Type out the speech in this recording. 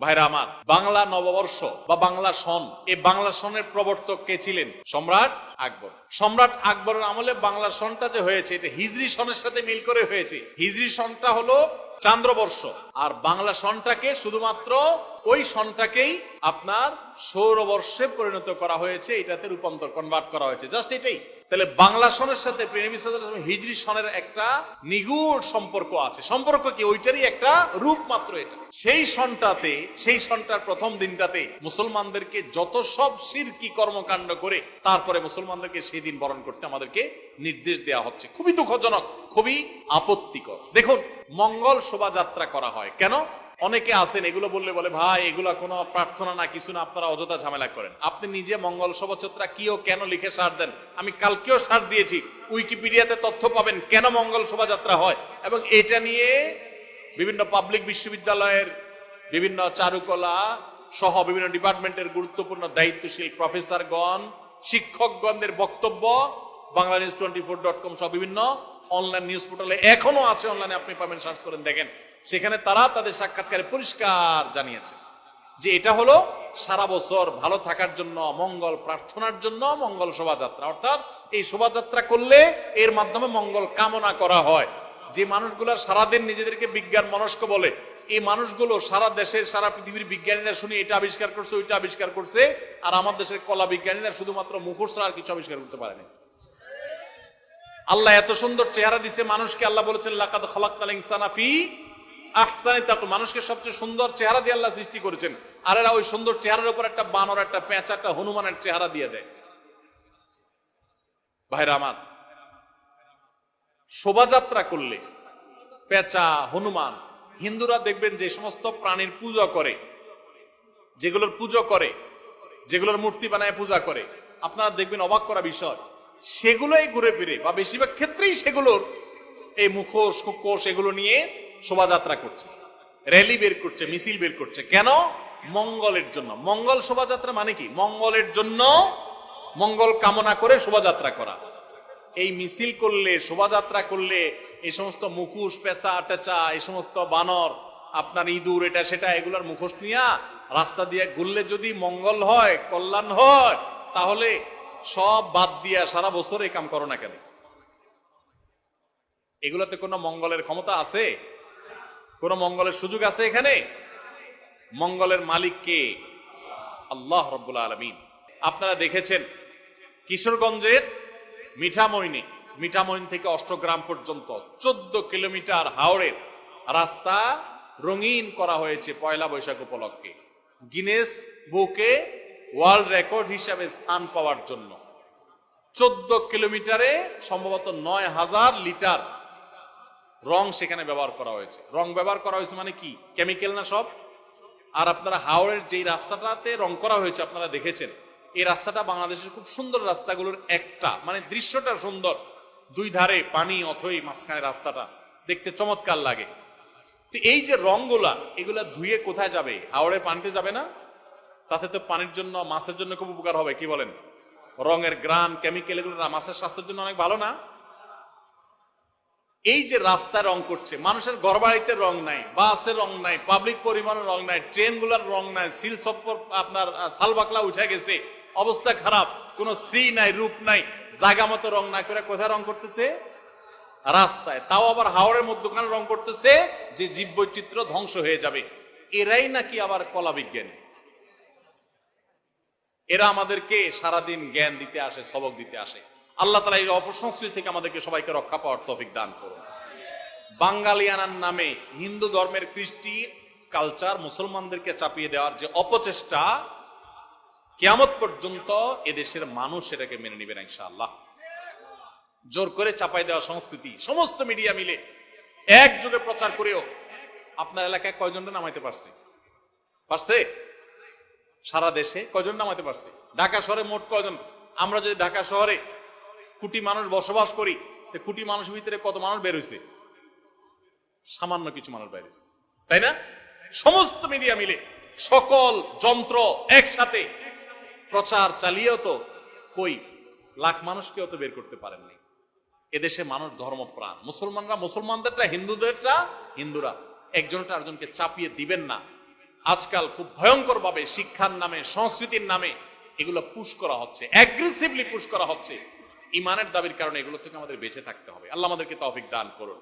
ভাইরা আমার, বাংলা নববর্ষ বা বাংলা সন, এই বাংলা সনের প্রবর্তক কে ছিলেন? সম্রাট আকবর। সম্রাট আকবরের আমলে বাংলা সনটা যে হয়েছে, এটা হিজরি সনের সাথে মিল করে হয়েছে। হিজরি সনটা হলো চান্দ্রবর্ষ। আর বাংলা সনটাকে শুধুমাত্র ওই সনটাকেই আপনার সৌরবর্ষে পরিণত করা হয়েছে, এটাতে রূপান্তর কনভার্ট করা হয়েছে। জাস্ট এটাই। তাহলে বাংলা সনের সাথে হিজরি সনের একটা নিগুড় সম্পর্ক আছে। সম্পর্ক কি? ওইটারই একটা রূপ মাত্র এটা। সেই সনটাতে, সেই সনটার প্রথম দিনটাতে মুসলমানদেরকে যত সব সিরকি কর্মকাণ্ড করে, তারপরে মুসলমানদেরকে সেই দিন বরণ করতে আমাদেরকে নির্দেশ দেওয়া হচ্ছে। খুবই দুঃখজনক, খুবই আপত্তিকর। দেখুন, মঙ্গল শোভাযাত্রা করা হয়। কেন? অনেকে আছেন, এগুলো বললে বলে, ভাই, এগুলো কোনো প্রার্থনা না, কিছু না, আপনারা অযথা ঝামেলা করেন। আপনি নিজে মঙ্গল শোভাযাত্রা কি ও কেন লিখে সার দেন? আমি কালকেও সার দিয়েছি। উইকিপিডিয়াতে তথ্য পাবেন কেন মঙ্গল শোভাযাত্রা হয়। এবং এটা নিয়ে বিভিন্ন পাবলিক বিশ্ববিদ্যালয়ের বিভিন্ন চারুকলা সহ বিভিন্ন ডিপার্টমেন্টের গুরুত্বপূর্ণ দায়িত্বশীল প্রফেসরগণ, শিক্ষকগণদের বক্তব্য Bangla news twenty four dot com সহ বিভিন্ন অনলাইন নিউজ পোর্টালে এখনও আছে। অনলাইনে আপনি পাবেন, সার্চ করেন, দেখেন। সেখানে তারা তাদের সাক্ষাৎকারে পরিষ্কার জানিয়েছে যে এটা হলো সারা বছর ভালো থাকার জন্য, মঙ্গল প্রার্থনার জন্য মঙ্গল শোভাযাত্রা। অর্থাৎ এই শোভাযাত্রা করলে এর মাধ্যমে মঙ্গল কামনা করা হয়। যে মানুষগুলো সারাদিন নিজেদেরকে বিজ্ঞান মনস্ক বলে, এই মানুষগুলো সারা দেশের, সারা পৃথিবীর বিজ্ঞানীরা শুনে এটা আবিষ্কার করছে, ওইটা আবিষ্কার করছে, আর আমার দেশের কলা বিজ্ঞানীরা শুধুমাত্র মুখোশ আর কিছু আবিষ্কার করতে পারেনি আল্লাহ এত সুন্দর চেহারা দিছে, মানুষকে আল্লাহ বলেছেন, লাকাদ খালাকতাল ইনসানা ফি আহসানি তাকু মানুষকে সবচেয়ে সুন্দর চেহারা দিয়ে আল্লাহ সৃষ্টি করেছেন। আর এরা ওই সুন্দর চেহারার উপর একটা বানর, একটা পেঁচা, একটা হনুমানের চেহারা দিয়ে দেয়। ভাইরা আমার, শোভাযাত্রা করলে পেঁচা, হনুমান, হিন্দুরা দেখবেন যে সমস্ত প্রাণীর পূজা করে, যেগুলোর পুজো করে, যেগুলোর মূর্তি বানায় পূজা করে, আপনারা দেখবেন অবাক করা বিষয়, সেগুলোই ঘুরে ফিরে, বা বেশিরভাগ ক্ষেত্রেই সেগুলোর এই মুখোশ কোষ এগুলো নিয়ে শোভাযাত্রা করছে, র্যালি বের করছে, মিছিল বের করছে। কেন? মঙ্গলের জন্য। মঙ্গল শোভাযাত্রা মানে কি? মঙ্গলের জন্য মঙ্গল কামনা করে শোভাযাত্রা করা। এই মিছিল করলে, শোভাযাত্রা করলে এই সমস্ত মুখোশ, পেঁচা, টেচা এই সমস্ত বানর, আপনার ইঁদুর, এটা সেটা, এগুলার মুখোশ নিয়া রাস্তা দিয়ে ঘুরলে যদি মঙ্গল হয়, কল্যাণ হয়, তাহলে সব বাদ দিয়া সারা বছর এই কাম করো না কেন? এগুলাতে কোনো মঙ্গলের ক্ষমতা আছে? কোনো মঙ্গলের সুযোগ আছে এখানে? মঙ্গলের মালিক কে? আল্লাহ রব্বুল আলমিন। আপনারা দেখেছেন কিশোরগঞ্জের মিঠামইনে, মিঠামইন থেকে অষ্টগ্রাম পর্যন্ত চোদ্দ কিলোমিটার হাওড়ের রাস্তা রঙিন করা হয়েছে পয়লা বৈশাখ উপলক্ষে। গিনেস বুকে ওয়ার্ল্ড রেকর্ড হিসাবে স্থান পাওয়ার জন্য। চোদ্দ কিলোমিটারে সম্ভবত নয় হাজার লিটার রং সেখানে ব্যবহার করা হয়েছে। রং ব্যবহার করা হয়েছে মানে কি? কেমিক্যাল না সব? আর আপনারা হাওড়ের যেই রাস্তাটাতে রং করা হয়েছে আপনারা দেখেছেন, এই রাস্তাটা বাংলাদেশের খুব সুন্দর রাস্তাগুলোর একটা মানে দৃশ্যটা সুন্দর। দুই ধারে পানি অথই মাঝখানে রাস্তাটা, দেখতে চমৎকার লাগে। তো এই যে রংগুলা, এগুলা ধুয়ে কোথায় যাবে? হাওড়ে পানিতে যাবে না? তাতে তো পানির জন্য, মাছের জন্য খুব উপকার হবে, কি বলেন? রঙের গ্রান কেমিক্যাল এগুলো মাছের স্বাস্থ্যের জন্য অনেক ভালো না? এই যে রাস্তায় রং করছে, মানুষের ঘর বাড়িতে রং নাই বাসের রং নাই পাবলিক পরিবহনের রং নাই ট্রেনগুলার রং নাই, সিল সপ্পর আপনার সালবাকলা উঠে গেছে, অবস্থা খারাপ, কোনো শ্রী নাই, রূপ নাই, জায়গা মতো রং না করে কোথায় রং করতেছে? রাস্তায়। তাও আবার হাওড়ের মধ্যখানে রং করতেছে, যে জীব বৈচিত্র্য ধ্বংস হয়ে যাবে। এরাই নাকি আবার কলা বিজ্ঞানী? এরা আমাদেরকে সারাদিন জ্ঞান দিতে আসে, সবক দিতে আসে। আল্লাহ তালা এই অপসংস্কৃতি থেকে আমাদেরকে সবাইকে রক্ষা পাওয়ার তফিক দান করুন। বাঙালিয়ানার নামে হিন্দু ধর্মের কৃষ্টি কালচার মুসলমানদেরকে চাপিয়ে দেওয়ার যে অপচেষ্টা, কেয়ামত পর্যন্ত এদেশের মানুষ এটাকে মেনে নেবে না ইনশাআল্লাহ। জোর করে চাপাই দেওয়া সংস্কৃতি, সমস্ত মিডিয়া মিলে একযোগে প্রচার করেও আপনার এলাকায় কয়জনটা নামাইতে পারছে? পারছে? সারা দেশে কয়জন নামাতে পারছে? ঢাকা শহরে মোট কয়জন? আমরা যদি ঢাকা শহরে কোটি মানুষ বসবাস করি কোটি মানুষের ভিতরে কত মানুষ বের হয়েছে সামান্য কিছু মানুষ বের হয়েছে তাই না? সমস্ত মিডিয়া মিলে, সকল যন্ত্র একসাথে প্রচার চালিয়েও তো কই, লাখ মানুষকেও তো বের করতে পারেননি এদেশে মানুষ ধর্মপ্রাণ। মুসলমানরা, মুসলমানদেরটা, হিন্দুদেরটা, হিন্দুরা, একজনটা আরেকজনকে চাপিয়ে দিবেন না। আজকাল খুব ভয়ঙ্কর ভাবে শিক্ষার নামে, সংস্কৃতির নামে এগুলো পুশ করা হচ্ছে অ্যাগ্রেসিভলি পুশ করা হচ্ছে। ইমানের দাবির কারণে এগুলো থেকে আমাদের বেঁচে থাকতে হবে। আল্লাহ আমাদেরকে তফিক দান করুন।